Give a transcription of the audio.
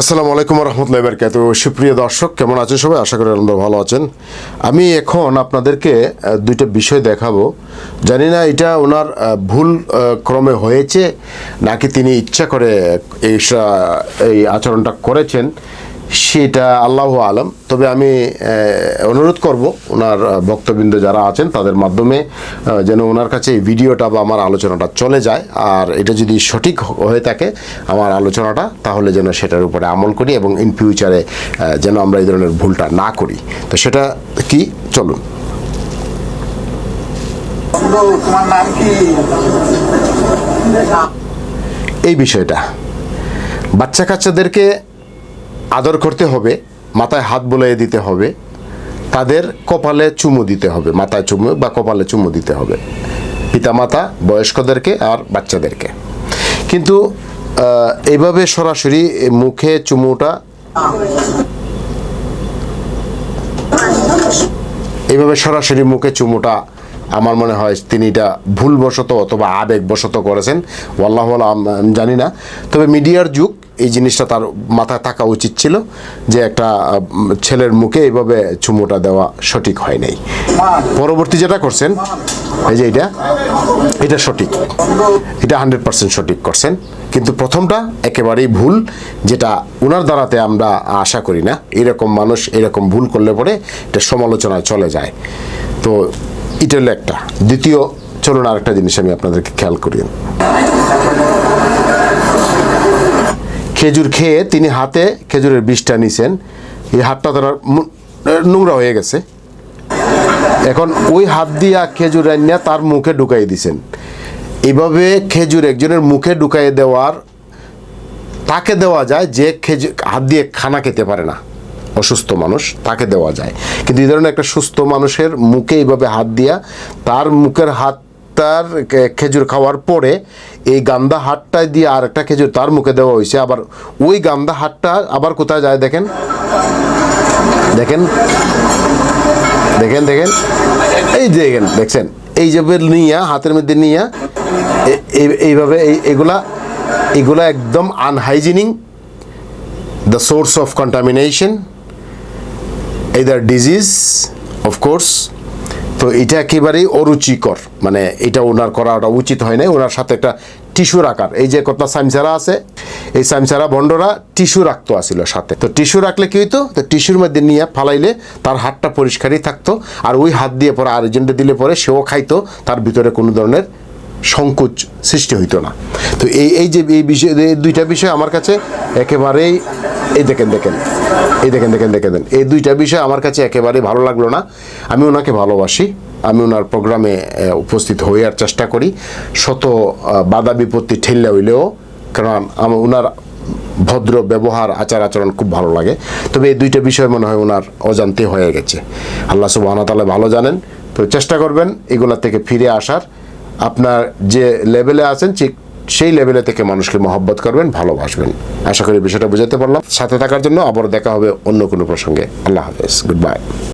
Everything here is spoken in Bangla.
আসসালামু আলাইকুম রহমতুল্লাহ বারকাত সুপ্রিয় দর্শক, কেমন আছেন সবাই? আশা করি আনন্দ ভালো আছেন। আমি এখন আপনাদেরকে দুইটা বিষয় দেখাবো। জানি না এটা ওনার ভুল ক্রমে হয়েছে, নাকি তিনি ইচ্ছা করে এই এই আচরণটা করেছেন। সেটা আল্লাহ আলম। তবে আমি অনুরোধ করব ওনার ভক্তবৃন্দ যারা আছেন তাদের মাধ্যমে যেন ওনার কাছে এই ভিডিওটা বা আমার আলোচনাটা চলে যায়। আর এটা যদি সঠিক হয়ে থাকে আমার আলোচনাটা তাহলে যেন সেটার উপরে আমল করি এবং ইন ফিউচারে যেন আমরা এই ধরনের ভুলটা না করি। তো সেটা কি? চলুন। তোমার নাম কি? এই বিষয়টা। বাচ্চা কাচ্চাদেরকে আদর করতে হবে, মাথায় হাত বুলিয়ে দিতে হবে, তাদের কপালে চুমু দিতে হবে, মাথায় চুমু বা কপালে চুমু দিতে হবে। পিতামাতা, বয়স্কদেরকে আর বাচ্চাদেরকে। কিন্তু এইভাবে সরাসরি মুখে চুমুটা এইভাবে সরাসরি মুখে চুমুটা আমার মনে হয় তিনি এটা ভুলবশত অথবা আবেগবশত করেছেন। ওয়াল্লাহ জানি না। তবে মিডিয়ার যুগ এই জিনিসটা তার মাথায় থাকা উচিত ছিল যে একটা ছেলের মুখে এইভাবে চুমুটা দেওয়া সঠিক হয় নাই। পরবর্তী যেটা করছেন, এই যে এটা এটা সঠিক। এটা হান্ড্রেড পার্সেন্ট সঠিক করছেন। কিন্তু প্রথমটা একেবারেই ভুল, যেটা ওনার দ্বারাতে আমরা আশা করি না। এরকম মানুষ এরকম ভুল করলে পরে এটা সমালোচনায় চলে যায়। তো এটা হলো একটা। দ্বিতীয়, চলুন আরেকটা জিনিস আমি আপনাদেরকে খেয়াল করি। খেজুর খেয়ে তিনি হাতে খেজুরের বিষটা নিছেন। এই হাতটা তার নোংরা হয়ে গেছে। এখন ওই হাত দিয়া খেজুর আনিয়া তার মুখে ঢুকাই দিছেন। এইভাবে খেজুর একজনের মুখে ঢুকাই দেওয়ার, তাকে দেওয়া যায় যে খেজুর হাত দিয়ে খানা খেতে পারে না। অসুস্থ মানুষ, তাকে দেওয়া যায়। কিন্তু এই ধরনের একটা সুস্থ মানুষের মুখে এইভাবে হাত দিয়া তার মুখের হাত তার খেজুর খাওয়ার পরে এই গান্দা হাতটা দিয়ে আর একটা খেজুর তার মুখে দেওয়া হয়েছে। আবার ওই গান্দা হাতটা আবার কোথায় যায় দেখেন? দেখেন? দেখেন দেখেন? এই যে দেখেন দেখছেন? এই যে নিয়া, হাতের মধ্যে নিয়া এই- এইভাবে এই- এগুলা এগুলা একদম unhygienic the source of contamination either disease of course তো এটা একেবারেই অরুচিকর। মানে এটা ওনার করা ওটা উচিত হয় নাই। ওনার সাথে একটা টিস্যুর আকার। এই যে কথা সামসারা আছে, এই সামসারা বন্ডরা টিস্যু রাখতো আসিল সাথে। তো টিস্যু রাখলে কি হইতো? তো টিস্যুর মধ্যে নিয়ে ফালাইলে তার হাতটা পরিষ্কারই থাকতো। আর ওই হাত দিয়ে পরে আরেকজনটা দিলে পরে সেও খাইতো। তার ভিতরে কোনো ধরনের সংকোচ সৃষ্টি হইতো না। তো এই এই যে এই বিষয় এই দুইটা বিষয় আমার কাছে একেবারেই এই দেখেন দেখেন। এই দেখেন দেখেন দেখেন দেখেন। এই দুইটা বিষয় আমার কাছে একেবারেই ভালো লাগল না। আমি ওনাকে ভালোবাসি। আমি ওনার প্রোগ্রামে উপস্থিত হইয়ার চেষ্টা করি। শত বাধা বিপত্তি ঠেললে হইলেও, কারণ আমার ওনার ভদ্র ব্যবহার, আচার আচরণ খুব ভালো লাগে। তবে এই দুইটা বিষয় মনে হয় ওনার অজান্তে হয়ে গেছে। আল্লাহ সুবাহন তালা ভালো জানেন। তো চেষ্টা করবেন এগুলা থেকে ফিরে আসার। আপনার যে লেভেলে আছেন, ঠিক সেই লেভেলে থেকে মানুষকে মহব্বত করবেন, ভালোবাসবেন। আশা করি বিষয়টা বুঝাতে পারলাম। সাথে থাকার জন্য আবার দেখা হবে অন্য কোনো প্রসঙ্গে। আল্লাহ হাফেজ। Good bye